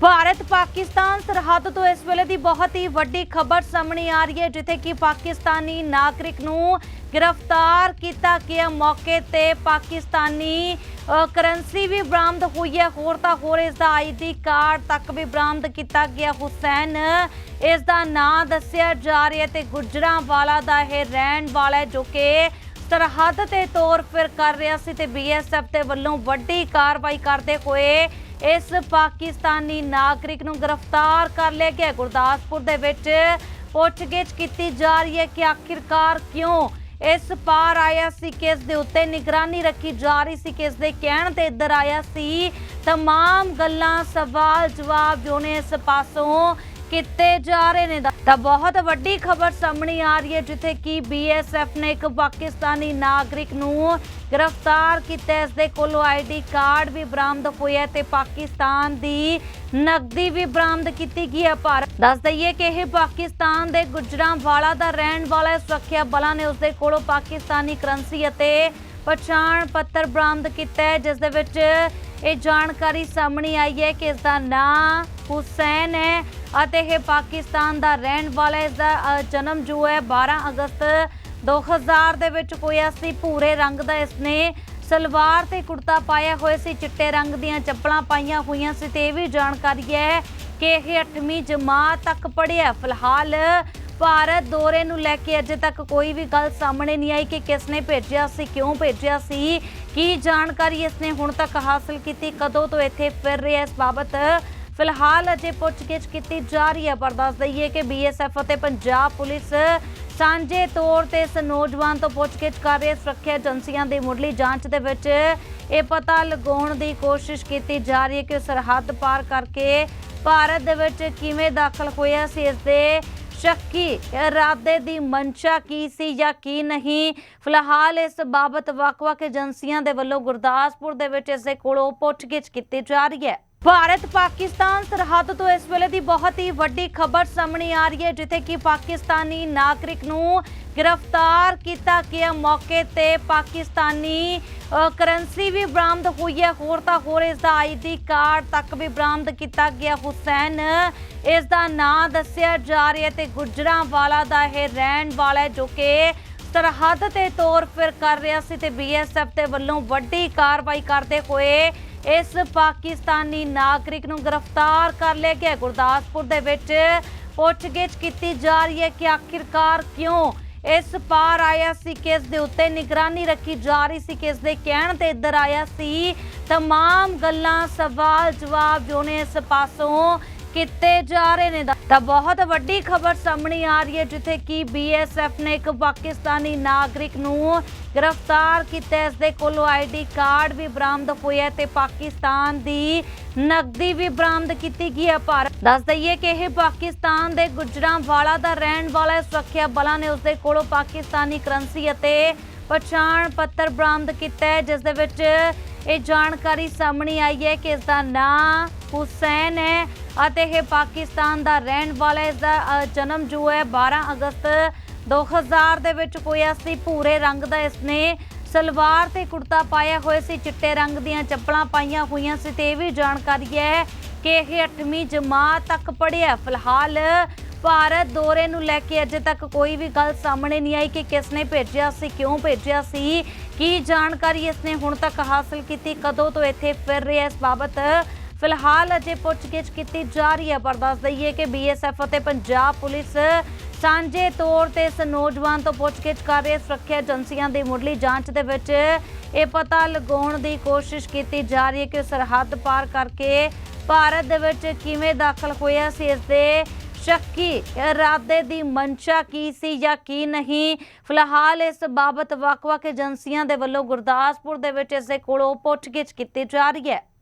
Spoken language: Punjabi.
ਭਾਰਤ ਪਾਕਿਸਤਾਨ ਸਰਹੱਦ ਤੋਂ ਇਸ ਵੇਲੇ ਦੀ ਬਹੁਤ ਹੀ ਵੱਡੀ ਖਬਰ ਸਾਹਮਣੇ ਆ ਰਹੀ ਹੈ, ਜਿੱਥੇ ਕਿ ਪਾਕਿਸਤਾਨੀ ਨਾਗਰਿਕ ਨੂੰ ਗ੍ਰਿਫਤਾਰ ਕੀਤਾ ਗਿਆ ਮੌਕੇ ਤੇ। ਪਾਕਿਸਤਾਨੀ ਕਰੰਸੀ ਵੀ ਬਰਾਮਦ ਹੋਈ ਹੈ। ਹੋਰ ਤਾਂ ਹੋਰ ਇਸ ਦਾ ਆਈਡੀ ਕਾਰਡ ਤੱਕ ਵੀ ਬਰਾਮਦ ਕੀਤਾ ਗਿਆ। ਹੁਸੈਨ ਇਸ ਦਾ ਨਾਂ ਦੱਸਿਆ ਜਾ ਰਿਹਾ ਤੇ ਗੁਜਰਾਂਵਾਲਾ ਦਾ ਇਹ ਰਹਿਣ ਵਾਲਾ ਜੋ ਕਿ ਸਰਹੱਦ ਤੇ ਤੌਰ ਫਿਰ ਕਰ ਰਿਹਾ ਸੀ ਤੇ ਬੀਐਸਐਫ ਦੇ ਵੱਲੋਂ ਵੱਡੀ ਕਾਰਵਾਈ ਕਰਦੇ ਹੋਏ ਇਸ ਪਾਕਿਸਤਾਨੀ ਨਾਗਰਿਕ ਨੂੰ ਗ੍ਰਿਫਤਾਰ ਕਰ ਲਿਆ ਗਿਆ ਗੁਰਦਾਸਪੁਰ ਦੇ ਵਿੱਚ ਪੁੱਛਗਿੱਛ ਕੀਤੀ ਜਾ ਰਹੀ ਹੈ ਕਿ ਆਖਿਰਕਾਰ ਕਿਉਂ ਇਸ ਪਾਰ ਆਇਆ ਸੀ ਕਿ ਇਸ ਦੇ ਉੱਤੇ ਨਿਗਰਾਨੀ ਰੱਖੀ ਜਾ ਰਹੀ ਸੀ ਕਿ ਇਸ ਦੇ ਕਹਿਣ ਤੇ ਇੱਧਰ ਆਇਆ ਸੀ तमाम ਗੱਲਾਂ ਸਵਾਲ ਜਵਾਬ ਜੋ ਨੇ ਇਸ ਪਾਸੋਂ ਕੀਤੇ ਜਾ ਰਹੇ ਨੇ। ਤਾਂ ਬਹੁਤ ਵੱਡੀ ਖਬਰ ਸਾਹਮਣੇ ਆ ਰਹੀ ਹੈ, ਜਿੱਥੇ ਕਿ ਬੀਐਸਐਫ ਨੇ ਇੱਕ ਪਾਕਿਸਤਾਨੀ ਨਾਗਰਿਕ ਨੂੰ ਗ੍ਰਿਫਤਾਰ ਕੀਤਾ। ਇਸ ਦੇ ਕੋਲੋਂ ਆਈਡੀ ਕਾਰਡ ਵੀ ਬਰਾਮਦ ਹੋਇਆ ਤੇ ਪਾਕਿਸਤਾਨ ਦੀ ਨਕਦੀ ਵੀ ਬਰਾਮਦ ਕੀਤੀ ਗਈ ਹੈ। ਪਰ ਦੱਸ ਦਈਏ ਕਿ ਇਹ ਪਾਕਿਸਤਾਨ ਦੇ ਗੁਜਰਾਂਵਾਲਾ ਦਾ ਰਹਿਣ ਵਾਲਾ ਸੁਰੱਖਿਆ ਬਲਾਂ ਨੇ ਉਸ ਦੇ ਕੋਲੋਂ ਪਾਕਿਸਤਾਨੀ ਕਰੰਸੀ ਅਤੇ ਪਛਾਣ ਪੱਤਰ ਬਰਾਮਦ ਕੀਤਾ ਹੈ, ਜਿਸ ਦੇ ਵਿੱਚ ਇਹ ਜਾਣਕਾਰੀ ਸਾਹਮਣੇ ਆਈ ਹੈ ਕਿ ਇਸ ਦਾ ਨਾਂ ਹੁਸੈਨ ਹੈ ਅਤੇ ਇਹ ਪਾਕਿਸਤਾਨ ਦਾ ਰਹਿਣ ਵਾਲਾ ਹੈ। ਇਸ ਦਾ ਜਨਮ ਜੋ ਹੈ 12 ਅਗਸਤ 2000 ਦੇ ਵਿੱਚ ਹੋਇਆ ਸੀ ਭੂਰੇ ਰੰਗ ਦਾ ਇਸਨੇ ਸਲਵਾਰ ਤੇ ਕੁੜਤਾ ਪਾਇਆ ਹੋਇਆ ਸੀ, ਚਿੱਟੇ ਰੰਗ ਦੀਆਂ ਚੱਪਲਾਂ ਪਾਈਆਂ ਹੋਈਆਂ ਸੀ ਤੇ ਇਹ ਵੀ ਜਾਣਕਾਰੀ ਹੈ ਕਿ ਇਹ 8ਵੀਂ ਜਮਾਤ ਤੱਕ ਪੜ੍ਹਿਆ ਫਿਲਹਾਲ ਭਾਰਤ ਦੌਰੇ ਨੂੰ ਲੈ ਕੇ ਅਜੇ ਤੱਕ ਕੋਈ ਵੀ ਗੱਲ ਸਾਹਮਣੇ ਨਹੀਂ ਆਈ ਕਿ ਕਿਸ ਨੇ ਭੇਜਿਆ ਸੀ, ਕਿਉਂ ਭੇਜਿਆ ਸੀ ਕੀ ਜਾਣਕਾਰੀ ਇਸਨੇ ਹੁਣ ਤੱਕ ਹਾਸਲ ਕੀਤੀ? ਕਦੋਂ ਤੋਂ ਇੱਥੇ ਫਿਰ ਰਿਹਾ? ਇਸ ਬਾਬਤ ਫਿਲਹਾਲ ਅਜੇ ਪੁੱਛਗਿੱਛ ਕੀਤੀ ਜਾ ਰਹੀ ਹੈ, ਪਰ ਦੱਸ ਦਈਏ ਕਿ ਬੀਐਸਐਫ ਅਤੇ ਪੰਜਾਬ ਪੁਲਿਸ ਸਾਂਝੇ ਤੌਰ ਤੇ ਇਸ ਨੌਜਵਾਨ ਤੋਂ ਪੁੱਛਗਿੱਛ ਕਰ ਰਹੇ ਸੁਰੱਖਿਆ ਏਜੰਸੀਆਂ ਦੀ ਮੁੱਢਲੀ ਜਾਂਚ ਦੇ ਵਿੱਚ ਇਹ ਪਤਾ ਲਗਾਉਣ ਦੀ ਕੋਸ਼ਿਸ਼ ਕੀਤੀ ਜਾ ਰਹੀ ਹੈ ਕਿ ਸਰਹੱਦ ਪਾਰ ਕਰਕੇ ਭਾਰਤ ਦੇ ਵਿੱਚ ਕਿਵੇਂ ਦਾਖਲ ਹੋਇਆ ਸੀ। ਇਸ ਦੇ ਸ਼ੱਕੀ ਇਰਾਦੇ ਦੀ ਮਨਸ਼ਾ ਕੀ ਸੀ ਜਾਂ ਕੀ ਨਹੀਂ? ਫਿਲਹਾਲ ਇਸ ਬਾਬਤ ਵੱਖ-ਵੱਖ ਏਜੰਸੀਆਂ ਦੇ ਵੱਲੋਂ ਗੁਰਦਾਸਪੁਰ ਦੇ ਵਿੱਚ ਇਸ ਦੇ ਕੋਲੋਂ ਪੁੱਛਗਿੱਛ ਕੀਤੀ ਜਾ ਰਹੀ ਹੈ। ਭਾਰਤ ਪਾਕਿਸਤਾਨ ਸਰਹੱਦ ਤੋਂ ਇਸ ਵੇਲੇ ਦੀ ਬਹੁਤ ਹੀ ਵੱਡੀ ਖਬਰ ਸਾਹਮਣੇ ਆ ਰਹੀ ਹੈ, ਜਿੱਥੇ ਕਿ ਪਾਕਿਸਤਾਨੀ ਨਾਗਰਿਕ ਨੂੰ ਗ੍ਰਿਫਤਾਰ ਕੀਤਾ ਗਿਆ ਮੌਕੇ ਤੇ। ਪਾਕਿਸਤਾਨੀ ਕਰੰਸੀ ਵੀ ਬਰਾਮਦ ਹੋਈ ਹੈ। ਹੋਰ ਤਾਂ ਹੋਰ ਇਸ ਦਾ ਆਈਡੀ ਕਾਰਡ ਤੱਕ ਵੀ ਬਰਾਮਦ ਕੀਤਾ ਗਿਆ। ਹੁਸੈਨ, ਇਸ ਦਾ ਨਾਂ ਦੱਸਿਆ ਜਾ ਰਿਹਾ ਤੇ ਗੁਜਰਾਂਵਾਲਾ ਦਾ ਇਹ ਰਹਿਣ ਵਾਲਾ ਜੋ ਕਿ ਸਰਹੱਦ ਤੇ ਤੌਰ ਫਿਰ ਕਰ ਰਿਹਾ ਸੀ ਤੇ ਬੀਐਸਐਫ ਦੇ ਵੱਲੋਂ ਵੱਡੀ ਕਾਰਵਾਈ ਕਰਦੇ ਹੋਏ ਇਸ ਪਾਕਿਸਤਾਨੀ ਨਾਗਰਿਕ ਨੂੰ ਗ੍ਰਿਫਤਾਰ ਕਰ ਲਿਆ ਗਿਆ ਹੈ। ਗੁਰਦਾਸਪੁਰ ਦੇ ਵਿੱਚ ਪੁੱਛਗਿੱਛ ਕੀਤੀ ਜਾ ਰਹੀ ਹੈ ਕਿ ਆਖਿਰਕਾਰ ਕਿਉਂ ਇਸ ਪਾਰ ਆਇਆ ਸੀ ਕਿ ਇਸ ਦੇ ਉੱਤੇ ਨਿਗਰਾਨੀ ਰੱਖੀ ਜਾ ਰਹੀ ਸੀ ਕਿ ਇਸ ਦੇ ਕਹਿਣ ਤੇ ਇੱਧਰ ਆਇਆ ਸੀ तमाम ਗੱਲਾਂ ਸਵਾਲ ਜਵਾਬ ਜੋ ਨੇ ਇਸ ਪਾਸੋਂ ਕੀਤੇ ਜਾ ਰਹੇ ਨੇ। ਤਾਂ ਬਹੁਤ ਵੱਡੀ ਖਬਰ ਸਾਹਮਣੇ ਆ ਰਹੀ ਹੈ, ਜਿੱਥੇ ਕਿ ਬੀਐਸਐਫ ਨੇ ਇੱਕ ਪਾਕਿਸਤਾਨੀ ਨਾਗਰਿਕ ਨੂੰ ਗ੍ਰਿਫਤਾਰ ਕੀਤਾ। ਇਸ ਦੇ ਕੋਲੋਂ ਆਈਡੀ ਕਾਰਡ ਵੀ ਬਰਾਮਦ ਹੋਇਆ ਤੇ ਪਾਕਿਸਤਾਨ ਦੀ ਨਕਦੀ ਵੀ ਬਰਾਮਦ ਕੀਤੀ ਗਈ ਹੈ। ਪਰ ਦੱਸ ਦਈਏ ਕਿ ਇਹ ਪਾਕਿਸਤਾਨ ਦੇ ਗੁਜਰਾਂਵਾਲਾ ਦਾ ਰਹਿਣ ਵਾਲਾ ਸੁਰੱਖਿਆ ਬਲਾਂ ਨੇ ਉਸ ਦੇ ਕੋਲੋਂ ਪਾਕਿਸਤਾਨੀ ਕਰੰਸੀ ਅਤੇ ਪਛਾਣ ਪੱਤਰ ਬਰਾਮਦ ਕੀਤਾ ਹੈ, ਜਿਸ ਦੇ ਵਿੱਚ ਇਹ ਜਾਣਕਾਰੀ ਸਾਹਮਣੇ ਆਈ ਹੈ ਕਿ ਇਸ ਦਾ ਨਾਂ ਹੁਸੈਨ ਹੈ। ਅਤੇ ਇਹ ਪਾਕਿਸਤਾਨ ਦਾ ਰਹਿਣ ਵਾਲਾ ਹੈ। ਇਸ ਦਾ ਜਨਮ ਜੋ ਹੈ 12 ਅਗਸਤ 2000 ਦੇ ਵਿੱਚ ਹੋਇਆ ਸੀ ਭੂਰੇ ਰੰਗ ਦਾ ਇਸਨੇ ਸਲਵਾਰ ਤੇ ਕੁੜਤਾ ਪਾਇਆ ਹੋਇਆ ਸੀ ਚਿੱਟੇ ਰੰਗ ਦੀਆਂ ਚੱਪਲਾਂ ਪਾਈਆਂ ਹੋਈਆਂ ਸੀ ਤੇ ਇਹ ਵੀ ਜਾਣਕਾਰੀ ਹੈ ਕਿ ਇਹ 8ਵੀਂ ਜਮਾਤ ਤੱਕ ਪੜ੍ਹਿਆ ਫਿਲਹਾਲ ਭਾਰਤ ਦੌਰੇ ਨੂੰ ਲੈ ਕੇ ਅਜੇ ਤੱਕ ਕੋਈ ਵੀ ਗੱਲ ਸਾਹਮਣੇ ਨਹੀਂ ਆਈ ਕਿ ਕਿਸ ਨੇ ਭੇਜਿਆ ਸੀ, ਕਿਉਂ ਭੇਜਿਆ ਸੀ, ਕੀ ਜਾਣਕਾਰੀ ਇਸਨੇ ਹੁਣ ਤੱਕ ਹਾਸਲ ਕੀਤੀ, ਕਦੋਂ ਤੋਂ ਇੱਥੇ ਫਿਰ ਰਿਹਾ ਇਸ ਬਾਬਤ ਫਿਲਹਾਲ ਅਜੇ ਪੁੱਛਗਿੱਛ ਕੀਤੀ ਜਾ ਰਹੀ ਹੈ, ਪਰ ਦੱਸ ਦਈਏ ਕਿ ਬੀਐਸਐਫ ਅਤੇ ਪੰਜਾਬ ਪੁਲਿਸ ਸਾਂਝੇ ਤੌਰ ਤੇ ਇਸ ਨੌਜਵਾਨ ਤੋਂ ਪੁੱਛਗਿੱਛ ਕਰ ਰਹੇ ਸੁਰੱਖਿਆ ਏਜੰਸੀਆਂ ਦੀ ਮੁੱਢਲੀ ਜਾਂਚ ਦੇ ਵਿੱਚ ਇਹ ਪਤਾ ਲਗਾਉਣ ਦੀ ਕੋਸ਼ਿਸ਼ ਕੀਤੀ ਜਾ ਰਹੀ ਹੈ ਕਿ ਸਰਹੱਦ ਪਾਰ ਕਰਕੇ ਭਾਰਤ ਦੇ ਵਿੱਚ ਕਿਵੇਂ ਦਾਖਲ ਹੋਇਆ ਸੀ, ਇਸ ਦੇ ਸ਼ੱਕੀ ਇਰਾਦੇ ਦੀ ਮਨਸ਼ਾ ਕੀ ਸੀ ਜਾਂ ਕੀ ਨਹੀਂ। ਫਿਲਹਾਲ ਇਸ ਬਾਬਤ ਵੱਖ-ਵੱਖ ਏਜੰਸੀਆਂ ਦੇ ਵੱਲੋਂ ਗੁਰਦਾਸਪੁਰ ਦੇ ਵਿੱਚ ਇਸ ਦੇ ਕੋਲੋਂ ਪੁੱਛਗਿੱਛ ਕੀਤੀ ਜਾ ਰਹੀ ਹੈ।